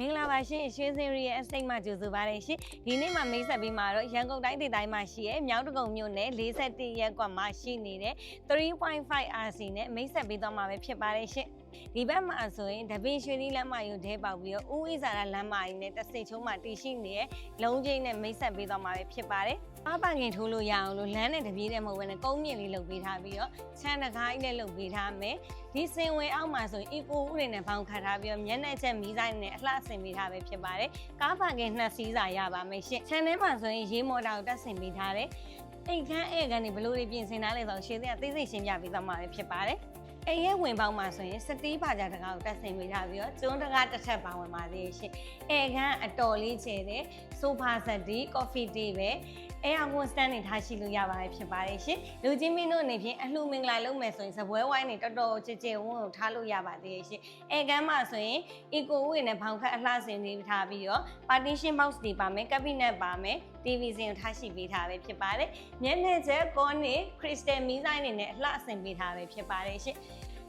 မင်္ဂလာပါရှင်ရွှေစင်ရီရဲ့အစိမ့်မှကြိုဆိုပါရရှင်ဒီနေ့မှမိတ်ဆက်ပေးမှာတော့ရန်ကုန်တိုင်းဒေသတိုင်းမှာရှိရဲ့မြောက်တကုံမြို့နယ်41ရပ်ကွက်မှာရှိနေတဲ့3.5 RC နဲ့မိတ်ဆက်ပေးသွားမှာပဲဖြစ်ပါတယ်ရှင်ဒီဘက်မှာဆိုရင်တပင်းရွှေသီးလမ်းမရုံထဲပေါက်ပြီးတော့ဦးဝိဇာရလမ်းမကြီးနဲ့တဆိတ်ချုံးမှာတည်ရှိနေတဲ့လုံးချင်းနဲ့မိတ်ဆက်ပေးသွားမှာပဲဖြစ်ပါတယ်။ အားပန်ငင်ထိုးလို့ရအောင်လို့လမ်းနဲ့တပြေးတဲ့မဟုတ်ဘဲနဲ့ကုန်းမြင့်လေးလုပ်ပေးထားပြီးတော့ချမ်းတကားကြီးနဲ့လုပ်ပေးထားမယ်။ဒီစင်ဝင်အောက်မှာဆိုရင် eco ဥတွေနဲ့ပေါင်းခတ်ထားပြီးတော့မျက်နှာချက်မီးဆိုင်နဲ့အလှဆင်ပေးထားပဲဖြစ်ပါတယ်။ကားပန်ငင်နှစ်စီးစာရပါမယ်ရှင်။ချန်ထဲမှာဆိုရင်ရေးမော်တာကိုတက်ဆင်ပေးထားတယ်။အိမ်ခန်းဧကန်တွေဘလို့တွေပြင်ဆင်ထားလဲဆိုတော့ရှင်းစရာသိသိရှင်းပြပေးသွားမှာပဲဖြစ်ပါတယ်။အိမ်ရဲ့ဝင်ပေါက်မှာဆိုရင်စတီးပါကြတကားကိုတက်ဆင်ပေးထားပြီးတော့ကျွန်းတကားတစ်ထပ်ပါဝင်ပါသေးရှင်။ဧကန်အတော်လေးကျဲတယ်။ဆိုဖာဆက်တီကော်ဖီတီပဲ။ အဲအကွန်စတန်နေထားရှိလို့ရပါတယ်ဖြစ်ပါတယ်ရှင်။လူချင်းမင်းတို့အနေဖြင့်အလှမင်္ဂလာလုပ်မယ်ဆိုရင်စပွဲဝိုင်းနေတော်တော်ကြည်ကြဲဝန်းကိုထားလို့ရပါသေးရှင်။ဧကန်မှာဆိုရင် eco ဝေနဲ့ဖောင်ခတ်အလှဆင်လေးထားပြီးတော့ partition box တွေပါမယ် cabinet ပါမယ် TV စင်ကိုထားရှိပေးထားပဲဖြစ်ပါတယ်။မျက်နှာချက်ကောနေ crystal မီးဆိုင်တွေနဲ့အလှဆင်ပေးထားပဲဖြစ်ပါတယ်ရှင်။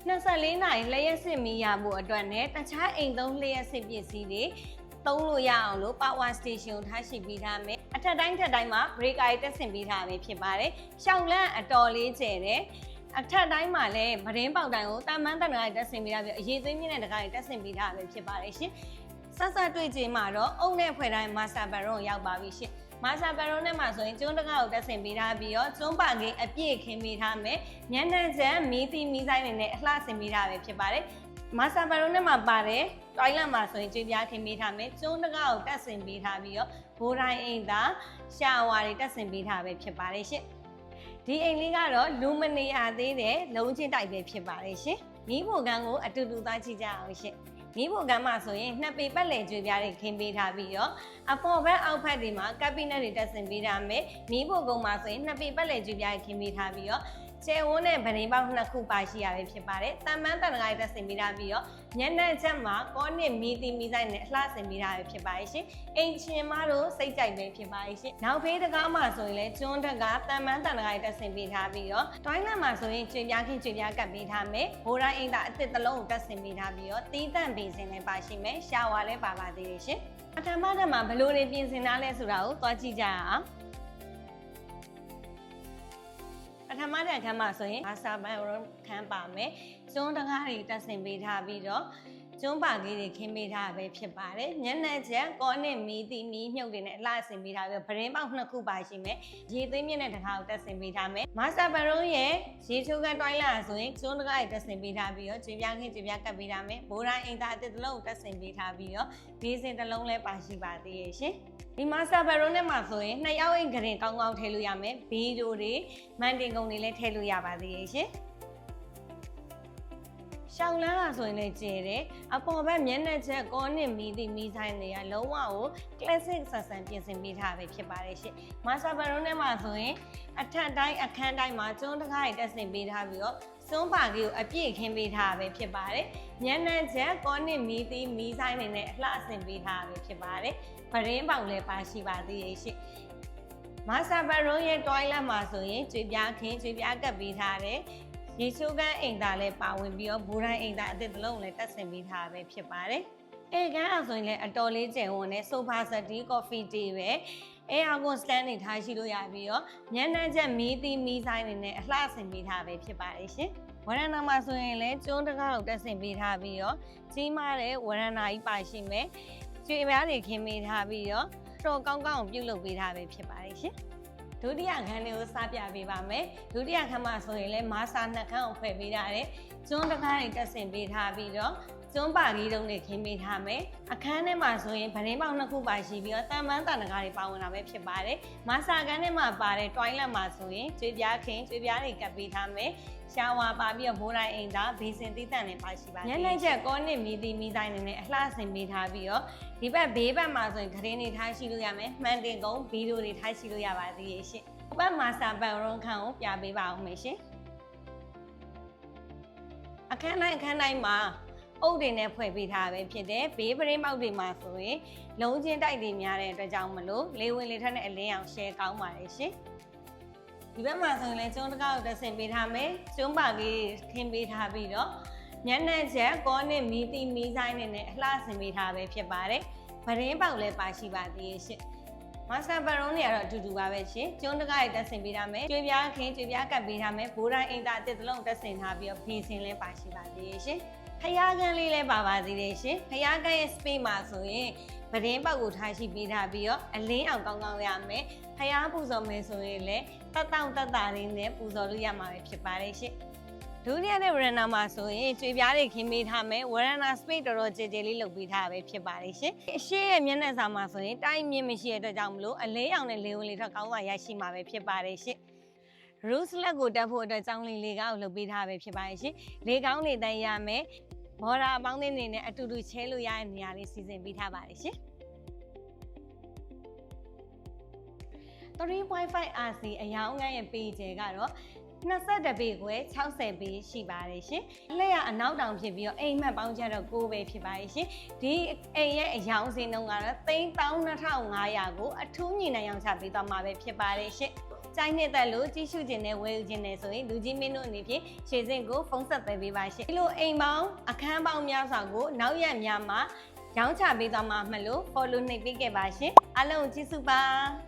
24နာရီလျှက်စစ်မီးရဖို့အတွက်နဲ့တခြားအိမ်သုံးလျှက်စစ်ပစ္စည်းတွေ သုံးလို့ရအောင်လို့ power station ကိုထားရှိပေးထားမယ်အထက်တိုင်းထက်တိုင်းမှာ breaker တွေတက်ဆင်ပေးထားပဲဖြစ်ပါတယ်ရှောင်းလန့်အတော်လေးကျယ်တယ်အထက်တိုင်းမှာလည်းဗရင်ပေါက်တိုင်းကိုတာမန်းတန်တကားတက်ဆင်ပေးထားပြီးအရေးသွေးမြင့်တဲ့တကားတွေတက်ဆင်ပေးထားပဲဖြစ်ပါတယ်ရှင်ဆက်ဆက်တွေ့ကြမှာတော့အုံနဲ့ဖွဲ့တိုင်း master baron ရောက်ပါပြီရှင်မာစာပရိုနဲ့မှာဆိုရင်ကျွန်းတကားကိုတက်ဆင်ပေးထားပြီးတော့ကျွန်းပါကိန်းအပြည့်ခင်းပေးထားမယ်။ညနေချမ်းမီးသီးမီးဆိုင်တွေနဲ့အလှဆင်ပေးထားပဲဖြစ်ပါတယ်။ မာစာပရိုနဲ့မှာပါတယ်။တိုင်လန်မှာဆိုရင်ကြွေးပြားခင်းပေးထားမယ်။ကျွန်းတကားကိုတက်ဆင်ပေးထားပြီးတော့ဘိုးတိုင်းအိမ်သာရှာဝါတွေတက်ဆင်ပေးထားပဲဖြစ်ပါတယ်ရှင်။ဒီအိမ်လေးကတော့လူမနေရသေးတဲ့လုံးချင်းတိုက်ပဲဖြစ်ပါတယ်ရှင်။မိဖို့ကန်းကိုအတူတူသားကြည့်ကြအောင်ရှင်။မိဖို့ကမ်းမှာဆိုရင်နှစ်ပေပတ်လည်ကြွေပြားတွေခင်းပေးထားပြီးတော့အပေါ်ဘက်အောက်ဘက်တွေမှာကပ်ပီနက်တွေတက်ဆင်ပေးထားမယ်မိဖို့ကုန်းမှာဆိုရင်နှစ်ပေပတ်လည်ကြွေပြားတွေခင်းပေးထားပြီးတော့ ကျဲဝန်းနဲ့ဗရင်ပေါက်နှစ်ခုပါရှိရပဲဖြစ်ပါတယ်။တန်မန်းတန်တကားတွေတက်ဆင်ပေးထားပြီးတော့ညနေချက်မှာကောနစ်မီတီမီဆိုင်နဲ့အလှဆင်ပေးထားပဲဖြစ်ပါတယ်ရှင်။အိမ်ချင်းမတို့စိတ်ကြိုက်ပဲဖြစ်ပါတယ်ရှင်။နောက်ဖေးတကားမှာဆိုရင်လည်းကျွန်းတကားတန်မန်းတန်တကားတွေတက်ဆင်ပေးထားပြီးတော့တွိုင်းလန့်မှာဆိုရင်ကျွေပြားခင်းကျွေပြားကပ်ပေးထားမယ်။ဘိုးတိုင်းအိမ်သာအစ်စ်တစ်လုံးကိုတက်ဆင်ပေးထားပြီးတော့တီးတန့်ပေးစင်လည်းပါရှိမယ်။ရှာဝါလည်းပါပါသေးတယ်ရှင်။ပထမထပ်မှာဘလို့တွေပြင်ဆင်ထားလဲဆိုတာကိုသွားကြည့်ကြရအောင်။ ပထမတဲ့အခန်းမှာဆိုရင်အာစာဘန်ရုံခန်းပါမယ်။ကျွန်းတကားတွေတက်ဆင်ပေးထားပြီးတော့ ကျွန်းပါကြီးတွေခင်းပေးထားပဲဖြစ်ပါတယ်။ညနေချက်ကောနဲ့မီတီမီမြုပ်တွေနဲ့အလှဆင်ပေးထားပြီးဗရင်ပေါက်နှစ်ခုပါရှိမယ်။ရေသွေးမြင့်တဲ့တခါကိုတက်ဆင်ပေးထားမယ်။မာစတာဘရုံရဲ့ရေချိုးကန်တွိုင်းလာဆိုရင်ကျွန်းတကားတွေတက်ဆင်ပေးထားပြီးတော့ကျွေးပြားခင်းကျွေးပြားကပ်ပေးထားမယ်။ဘိုးတိုင်းအိမ်သားအတစ်တစ်လုံးကိုတက်ဆင်ပေးထားပြီးတော့ဒီစင်တစ်လုံးလည်းပါရှိပါသေးရဲ့ရှင်။ဒီမာစတာဘရုံနဲ့မှာဆိုရင်နှစ်ယောက်အိမ်ကရင်ကောင်းကောင်းထည့်လို့ရမယ်။ဘီဒိုတွေမန်တင်ကုန်တွေလည်းထည့်လို့ရပါသေးရဲ့ရှင်။ ရှောင်းလန်းလာဆိုရင်လည်းကျဲတယ်အပေါ်ဘက်မျက်နှာချက်ကောနစ်မီသည့်မီဆိုင်တွေကလုံးဝကို classic ဆက်ဆန်ပြင်ဆင်ပေးထားပဲဖြစ်ပါတယ်ရှင်မာစာဘရုံးထဲမှာဆိုရင်အထက်တိုင်းအခန်းတိုင်းမှာကျွန်းတကားတွေတက်ဆင်ပေးထားပြီးတော့စွန်းပါကြီးကိုအပြည့်ခင်းပေးထားပဲဖြစ်ပါတယ်မျက်နှာချက်ကောနစ်မီသည့်မီဆိုင်တွေနဲ့အလှဆင်ပေးထားပဲဖြစ်ပါတယ်ဗရင်ပေါင်လည်းပါရှိပါသေးရဲ့ရှင်မာစာဘရုံးရဲ့ toilet မှာဆိုရင်ကြွေပြားခင်းကြွေပြားကပ်ပေးထားတယ် ရေချိုးကန်းအိမ်သားလည်းပါဝင်ပြီးတော့ဘူတိုင်းအိမ်သားအသစ်တစ်လုံးလည်းတက်ဆင်ပေးထားပဲဖြစ်ပါတယ်။အဲကန်းအောင်ဆိုရင်လည်းအတော်လေးကျယ်ဝန်းတဲ့ဆိုဖာဆက်တီကော်ဖီတီပဲအဲအာကွန်စတန်နေထားရှိလို့ရပြီးတော့ညနေချက်မီးသီးမီးဆိုင်တွေနဲ့အလှဆင်ပေးထားပဲဖြစ်ပါတယ်ရှင်။ဝရဏနာမှာဆိုရင်လည်းကျွန်းတကားကိုတက်ဆင်ပေးထားပြီးတော့ကြီးမားတဲ့ဝရဏာကြီးပါရှိမယ်။ကျွေပြားတွေခင်းပေးထားပြီးတော့တော်ကောင်းကောင်းပြုတ်လုပ်ပေးထားပဲဖြစ်ပါတယ်ရှင်။ ဒုတိယခန်းလေးကိုစပြပေးပါမယ်ဒုတိယခန်းမှာဆိုရင်လည်းမာစာနှစ်ခန်းကိုဖွဲ့ပေးထားတယ်ကျွန်းတစ်ခါးတွေတက်ဆင်ပေးထားပြီးတော့ ကျွန်းပါကြီးတုံးတွေခင်းပေးထားမယ်အခန်းထဲမှာဆိုရင်ဗရင်ပေါက်နှစ်ခုပါရှိပြီးတော့တန်ပန်းတန်တကားတွေပါဝင်တာပဲဖြစ်ပါတယ်မာစာခန်းထဲမှာပါတဲ့ toilet မှာဆိုရင်ကျွေးပြားခင်းကျွေးပြားတွေကပ်ပေးထားမယ်ရှာဝါပါပြီးတော့ဘိုးတိုင်းအိမ်သားဘေးစင်သီးတန့်နဲ့ပါရှိပါတယ်ညနေချက်ကောနစ်မီတီမီတိုင်းနဲ့အလှဆင်ပေးထားပြီးတော့ဒီဘက်ဘေးဘက်မှာဆိုရင်ခရင်းတွေထားရှိလို့ရမယ်မှန်တင်ကုန်းဗီဒီယိုတွေထားရှိလို့ရပါသေးရဲ့ရှင့်ဘက်မှာစာပန်ရုံးခန်းကိုပြပေးပါအောင်မေရှင်အခန်းတိုင်းအခန်းတိုင်းမှာ အုပ်တွေနဲ့ဖွဲ့ပေးထားပဲဖြစ်တယ်ဘေးပရင်းပေါက်တွေမှာဆိုရင်လုံးချင်းတိုက်တွေများတဲ့အတွက်ကြောင့်မလို့လေဝင်လေထွက်နဲ့အလင်းအောင် share ကောင်းပါတယ်ရှင်ဒီဘက်မှာဆိုရင်လည်းကျွန်းတကောက်တက်ဆင်ပေးထားမယ်ကျွန်းပါကြီးခင်းပေးထားပြီးတော့မျက်နှာချက်ကောနဲ့မီတီမီဆိုင်နဲ့နဲ့အလှဆင်ပေးထားပဲဖြစ်ပါတယ်ဗရင်ပေါက်လည်းပါရှိပါသေးရဲ့ရှင်မစတာဘရုံးတွေကတော့အတူတူပါပဲရှင်ကျွန်းတကားတွေတက်ဆင်ပေးထားမယ်ကျွေးပြားခင်းကျွေးပြားကပ်ပေးထားမယ်ဘိုးတိုင်းအင်တာအတစ်တလုံးတက်ဆင်ထားပြီးတော့ဖေးစင်လည်းပါရှိပါသေးရဲ့ရှင် ဖျားကန်းလေးလည်းပါပါသေးတယ်ရှင်ဖျားကန်းရဲ့ space မှာဆိုရင်ဗရင်ပေါက်ကိုထားရှိပေးထားပြီးတော့အလင်းအောင်ကောင်းကောင်းရမယ်ဖျားပူဇော်မယ်ဆိုရင်လည်းတက်တောင့်တက်တာလေးနဲ့ပူဇော်လို့ရမှာပဲဖြစ်ပါတယ်ရှင်ဒုတိယနဲ့ဝရဏမှာဆိုရင်ကျွေပြားတွေခင်းပေးထားမယ်ဝရဏ space တော်တော်ကြည်ကြည်လေးလုပ်ပေးထားပဲဖြစ်ပါတယ်ရှင်အရှိရဲ့မျက်နှာစာမှာဆိုရင်တိုင်းမြင့်မရှိတဲ့အတွက်ကြောင့်မလို့အလေးအောင်နဲ့လေဝင်လေးထက်ကောင်းစွာရရှိမှာပဲဖြစ်ပါတယ်ရှင် rose လက်ကိုတက်ဖို့အတွက်ကြောင်းလေးလေးကောက်လုပ်ပေးထားပဲဖြစ်ပါတယ်ရှင်လေကောင်းလေးတန်းရမယ် မော်ရာအပေါင်းအသင်းတွေနဲ့အတူတူချဲလို့ရတဲ့နေရာလေးစီစဉ်ပေးထားပါတယ်ရှင်3.5 RC အယောင်ငန်းရဲ့ပေကျဲကတော့22ပေခွဲ60ပေရှိပါတယ်ရှင်။လက်ရအနောက်တောင်ဖြစ်ပြီးတော့အိမ်မက်ပေါင်းချက်တော့6ပဲဖြစ်ပါတယ်ရှင်။ဒီအိမ်ရဲ့အယောင်စင်းနှုန်းကတော့32,500ကိုအထူးညီနိုင်အောင်ချပေးသွားမှာပဲဖြစ်ပါတယ်ရှင်။ ကျိုင်းနှစ်သက်လို့ကြီးစုခြင်းနဲ့ဝယ်ယူခြင်းနဲ့ဆိုရင်လူကြီးမင်းတို့အနေဖြင့်ခြေစင်ကိုဖုန်းဆက်ပေးပေးပါရှင်။ဒီလိုအိမ်ပေါင်းအခန်းပေါင်းများစွာကိုနောက်ရက်များမှာရောင်းချပေးသွားမှာမလို့ follow နှိပ်ပေးခဲ့ပါရှင်။အားလုံးကိုကျေးဇူးပါ။